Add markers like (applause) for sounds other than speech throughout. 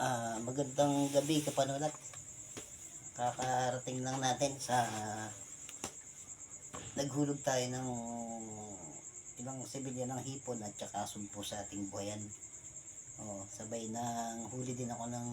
Ah, magandang gabi kapanulat. Kakarating lang natin sa naghulog tayo ng ilang sibilya ng hipon at saka sumpo sa ating buhayan. Oh, sabay nang huli din ako ng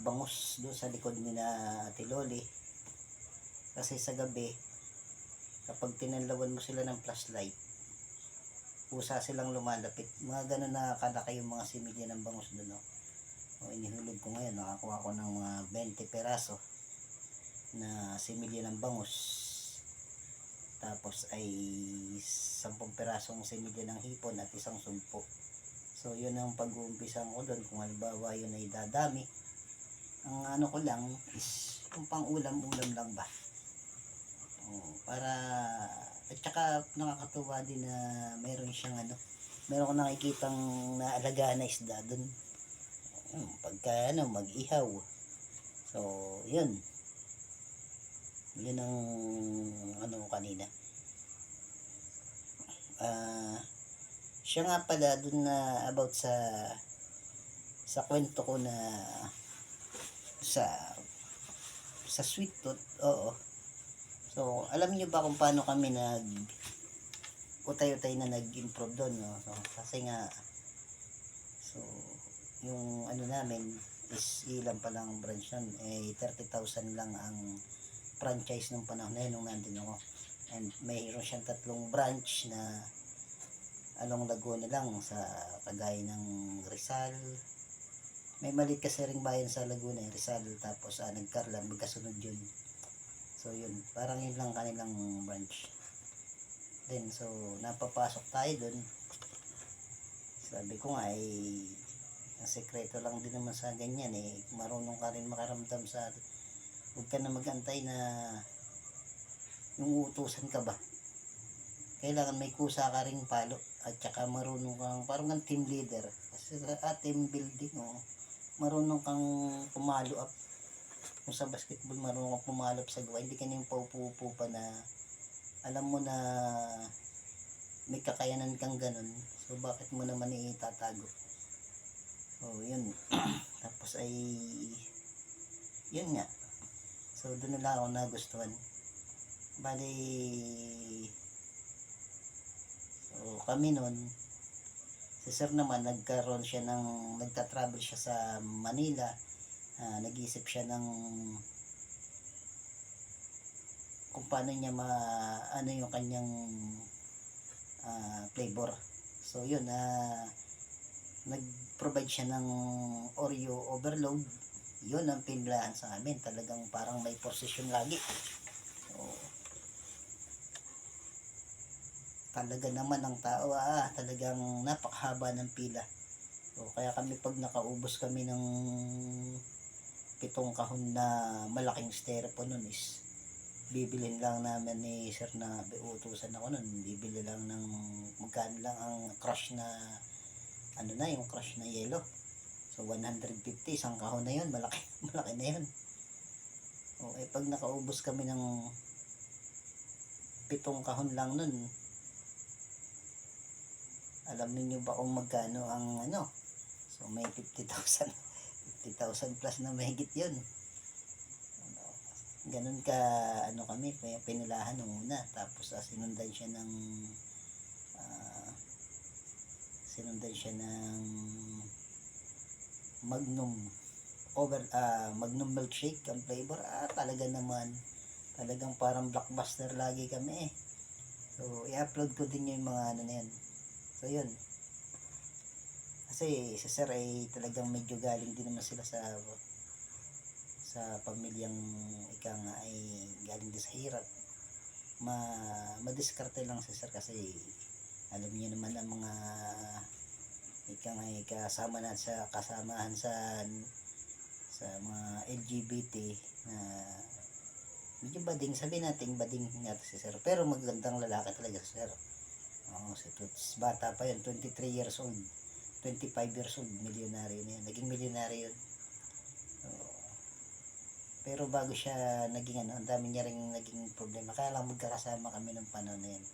bangus doon sa likod ni na Ate Loli. Kasi sa gabi, kapag tinanlawan mo sila ng flashlight, pusa silang lumalapit. Mga ganun na kalaki yung mga similya ng bangus doon. No? O, inihulog ko ngayon, nakakuha ko ng mga 20 peraso na similya ng bangus. Tapos ay 10 perasong similya ng hipon at isang sumpo. So yun ang pag-uumpisan ko doon kung halimbawa yun ay dadami. Ang ano ko lang is kung pang ulam-ulam lang ba. Oh, para at saka nakakatuwa din na meron siyang ano, meron ko nakikitang naalagaan na isda doon. Hmm, pagka ano, mag-ihaw. So, yun. Yun ang ano kanina. Ah, siya nga pala dun na about sa sa kwento ko na sa sa sweet tooth, oo. So, alam niyo ba kung paano kami nag utay-utay na nag-improve doon, no? So, kasi nga so yung ano namin is ilan pa lang branch nun, eh 30,000 lang ang franchise nung panahon na yun nung nandun ako. And mayroon siyang tatlong branch na along Laguna lang sa kagaya ng Rizal. May maliit kasi ring bayan sa Laguna, eh, Rizal, tapos ah, nagkarlan, magkasunod yun. So yun, parang yun lang kanilang branch. Then, so, napapasok tayo dun. Sabi ko nga, eh, ang sekreto lang din naman sa ganyan, eh, marunong ka rin makaramdam sa, huwag ka na magantay na yung utusan ka ba. Kailangan may kusa ka ring palo at saka marunong kang, parang kang team leader. Kasi ah, team building, oh, marunong kang pumalo up kung sa basketball marunong kang pumalap sa gawa, hindi ka na yung paupo-upo pa na alam mo na may kakayanan kang ganun. So, bakit mo naman itatago? So, yun. (clears throat) Tapos ay, yun nga. So, doon na lang ako nagustuhan. Bali, so, kami nun, si sir naman, nagkaroon siya ng, nagta-travel siya sa Manila, Ah, nag-iisip siya ng kung paano niya ma ano yung kanyang ah, flavor. So yun na nag-provide siya ng Oreo overload. Yun ang pinlahan sa amin. Talagang parang may portion lagi. So, talaga naman ang tao ah, talagang napakahaba ng pila. So, kaya kami pag nakaubos kami ng pitong kahon na malaking styrofoam nun is bibilin lang namin ni sir na utusan ako nun. Bibili lang ng magkano lang ang crush na ano na yung crush na yellow so 150 isang kahon na yun. Malaki (laughs) malaki na yun. O eh pag nakaubos kami ng pitong kahon lang nun alam niyo ba kung magkano ang ano? So may 50,000 (laughs) 50,000 plus na mahigit yun. Ano, ganun ka, ano kami, pinilahan nung una. Tapos uh, sinundan siya ng, ah, sinundan siya ng Magnum over ah Magnum milkshake ang flavor. Ah talaga naman. Talagang parang blockbuster lagi kami eh. So i-upload ko din yung mga ano na yan so yun kasi si sir ay talagang medyo galing din naman sila sa sa pamilyang ika nga ay galing din sa hirap ma madiskarte lang si sir kasi alam niyo naman ang mga ika nga kasama na sa kasamahan sa sa mga LGBT na medyo bading sabi natin bading nga si sir pero magandang lalaki talaga si sir Oo, si Toots. Bata pa yun, 23 years old. 25 years old, milyonaryo na yun. Naging milyonaryo yun. Pero bago siya naging ano, ang dami niya rin naging problema. Kaya lang magkakasama kami ng panahon na yun.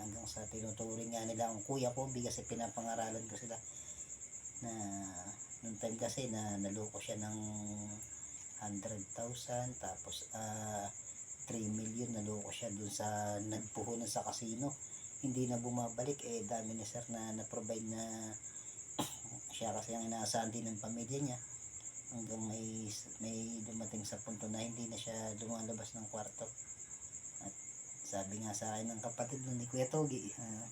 Hanggang sa tinuturing nga nila ang kuya ko, kasi pinapangaralan ko sila na Noong time kasi na naloko siya ng 100,000 tapos ah 3 million naloko siya dun sa nagpuhunan sa casino. Hindi na bumabalik eh dami ni sir na na-provide na siya kasi ang inaasahan din ng pamilya niya hanggang may may dumating sa punto na hindi na siya lumalabas ng kwarto. At sabi nga sa akin ng kapatid nun ni Kuya Togi, uh,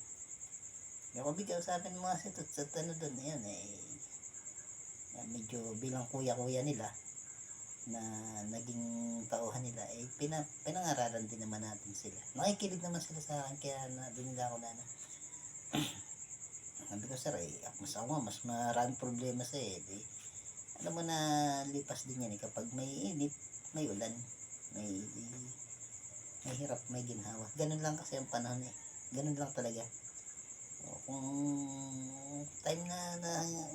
yung bigyan sa akin mga sitot sa ano doon, yan eh, yan, medyo bilang kuya-kuya nila na naging tauhan nila, eh, pina, pinangaralan din naman natin sila. Nakikinig naman sila sa akin, kaya na, doon nila ako na (clears throat) sabi ko, sir, eh, mas ako mas maraming problema sa eh, di, alam mo na lipas din yan eh, kapag may init, may ulan, may, may hirap, may ginhawa. Ganun lang kasi ang panahon eh. Ganun lang talaga. O, kung time na, na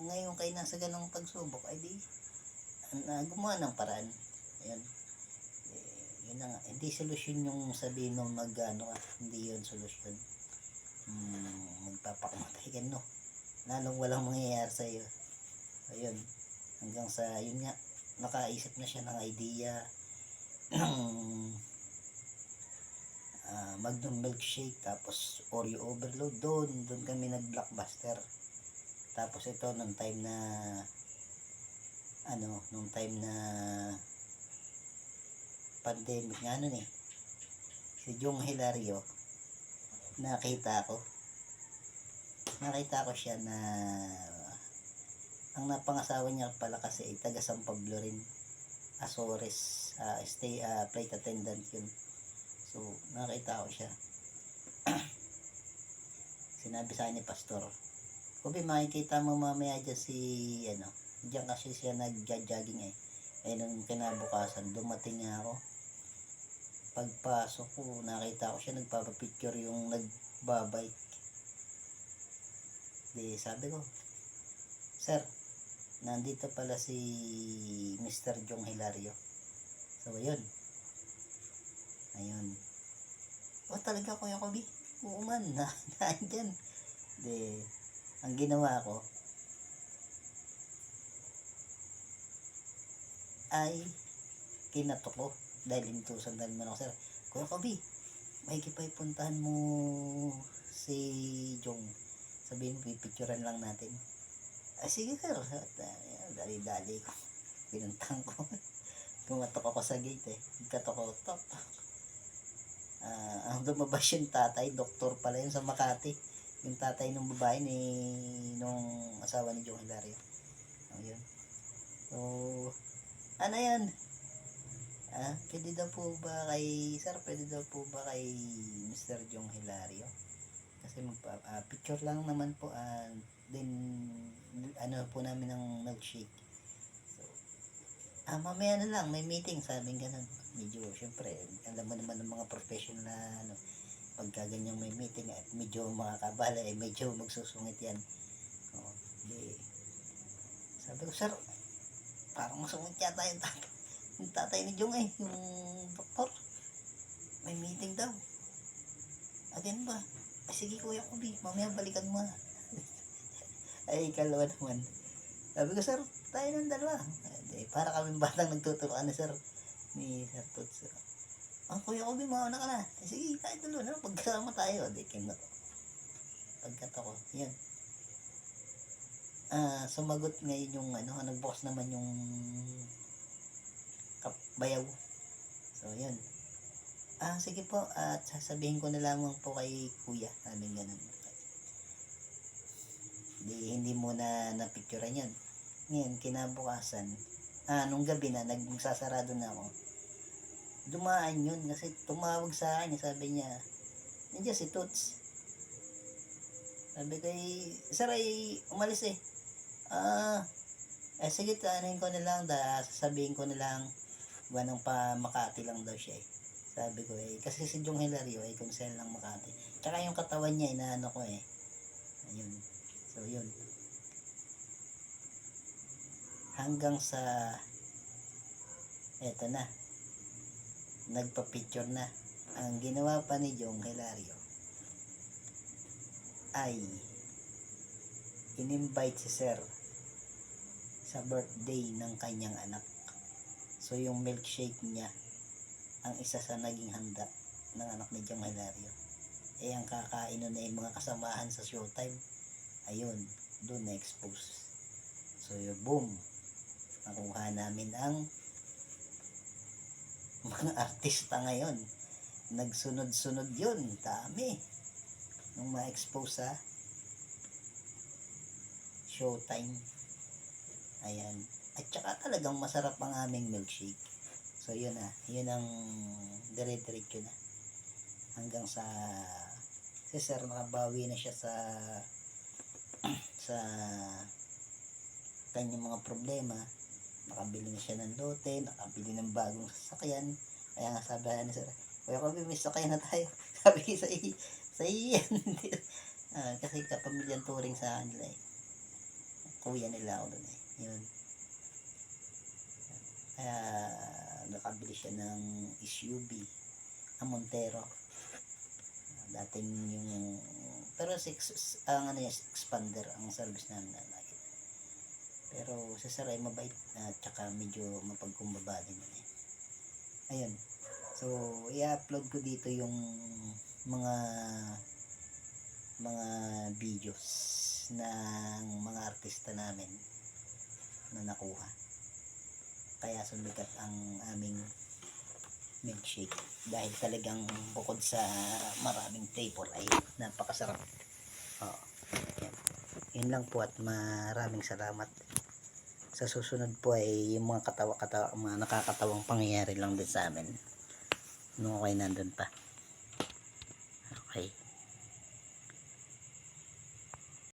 ngayon kayo nasa ganong pagsubok, ay di, na, gumawa ng paraan. Ayun. Eh, yun na nga. Hindi solusyon yung sabihin mo mag, ano ka, hindi yun solusyon. Hmm, magpapakamatay ka, no? Lalong walang mangyayari sa'yo. Ayun. Hanggang sa, yun nga, nakaisip na siya ng idea ng ah, Magnum milkshake tapos Oreo overload doon doon kami nag blockbuster tapos ito nung time na ano nung time na pandemic nga nun eh si Jong Hilario nakita ko nakita ko siya na ang napangasawa niya pala kasi ay taga San Pablo rin Azores ah, stay ah, flight attendant yun So, nakita ko siya. (clears throat) Sinabi sa ni Pastor, Kubi, makikita mo mamaya dyan si, ano, dyan kasi siya nag-jogging eh. Eh, nung kinabukasan, dumating nga ako. Pagpasok ko, nakita ko siya nagpapapicture yung nagbabike. Di, sabi ko, Sir, nandito pala si Mr. Jong Hilario. So, yun. Ayun. O talaga Kuya Kobe? Oo man, na, (laughs) nandyan. De, ang ginawa ko, ay kinato ko dahil intusan dahil man ako sir. Kuya Kobe, may puntahan mo si Jong. Sabihin mo, pipicturean lang natin. Ay, sige sir. At, uh, dali-dali ko. (laughs) Pinuntang ko. Kumatok ako sa gate eh. Katok ko, tok, Ah, ang lumabas yung tatay, doktor pala yun sa Makati. Yung tatay ng babae ni nung asawa ni Jong Hilario. Ayun. So, ano yan? Ah, pwede daw po ba kay, sir, pwede daw po ba kay Mr. Jong Hilario? Kasi magpa, ah, picture lang naman po, ah, din, ano po namin ng milkshake. So, ah, mamaya na lang, may meeting, sabing ganun medyo syempre alam mo naman ng mga professional na ano pagka may meeting at medyo makakabala eh medyo magsusungit yan o, di, sabi ko sir parang masungit yata yung yung tatay ni Jong eh yung doktor may meeting daw again ba ay sige kuya Kubi mamaya balikan mo na." (laughs) ay kalawa naman sabi ko sir tayo ng dalawa Di, para kami batang nagtuturoan na sir ni Sir Tots. Ang kuya ko, bimauna ka na. Eh, sige, tayo tulo na. Pagkasama tayo. Di, kinot. Pagkat ako, yan. Ah, sumagot ngayon yung ano, nagbukas naman yung bayaw. So, yun. Ah, sige po, at sasabihin ko na lamang po kay kuya. Sabi ganun. Di, hindi mo na napicturean yan. Ngayon, kinabukasan, ah, nung gabi na, nagsasarado na ako, dumaan yun kasi tumawag sa akin, sabi niya, nandiyan si Toots. Sabi ko, eh, sir, ay umalis eh. Ah, eh sige, tanahin ko na lang, da, sasabihin ko na lang, ganong pa Makati lang daw siya eh. Sabi ko eh, kasi si Jong Hilario ay konsel ng Makati. Tsaka yung katawan niya, inaano ko eh. Ayun. So, yun. Hanggang sa, eto na, nagpa-picture na. Ang ginawa pa ni Jong Hilario ay in-invite si Sir sa birthday ng kanyang anak. So yung milkshake niya ang isa sa naging handa ng anak ni Jong Hilario. Eh ang kakain nun ay mga kasamahan sa showtime. Ayun, doon na-expose. So yun, boom. Nakuha namin ang (laughs) mga artista ngayon. Nagsunod-sunod yun. Dami. Nung ma-expose sa showtime. Ayan. At saka talagang masarap ang aming milkshake. So yun na. Yun ang dire-diretso na. Hanggang sa si sir nakabawi na siya sa (clears throat) sa kanyang mga problema. Nakabili na siya ng lote, nakabili ng bagong sasakyan. Kaya nga sabi ni sir, Kuya Kobe, may sakay na tayo. (laughs) Sabi ko sa iyo, sa iyo yan. (laughs) Ah, kasi kapamilyang turing sa kanila eh. Kuya nila ako doon eh. Yun. Kaya nakabili siya ng SUV. Ang Montero. Dating yung pero six ang ano yan, expander ang service namin na lagi. Pero sa saray mabait at saka medyo mapagkumbaba din yun eh. Ayun. So, i-upload ko dito yung mga mga videos ng mga artista namin na nakuha. Kaya sumikat ang aming milkshake dahil talagang bukod sa maraming flavor ay napakasarap. Oo. Yan. Yun lang po at maraming salamat. Sa susunod po ay yung mga katawa-katawa, mga nakakatawang pangyayari lang din sa amin. Nung ako'y nandun pa.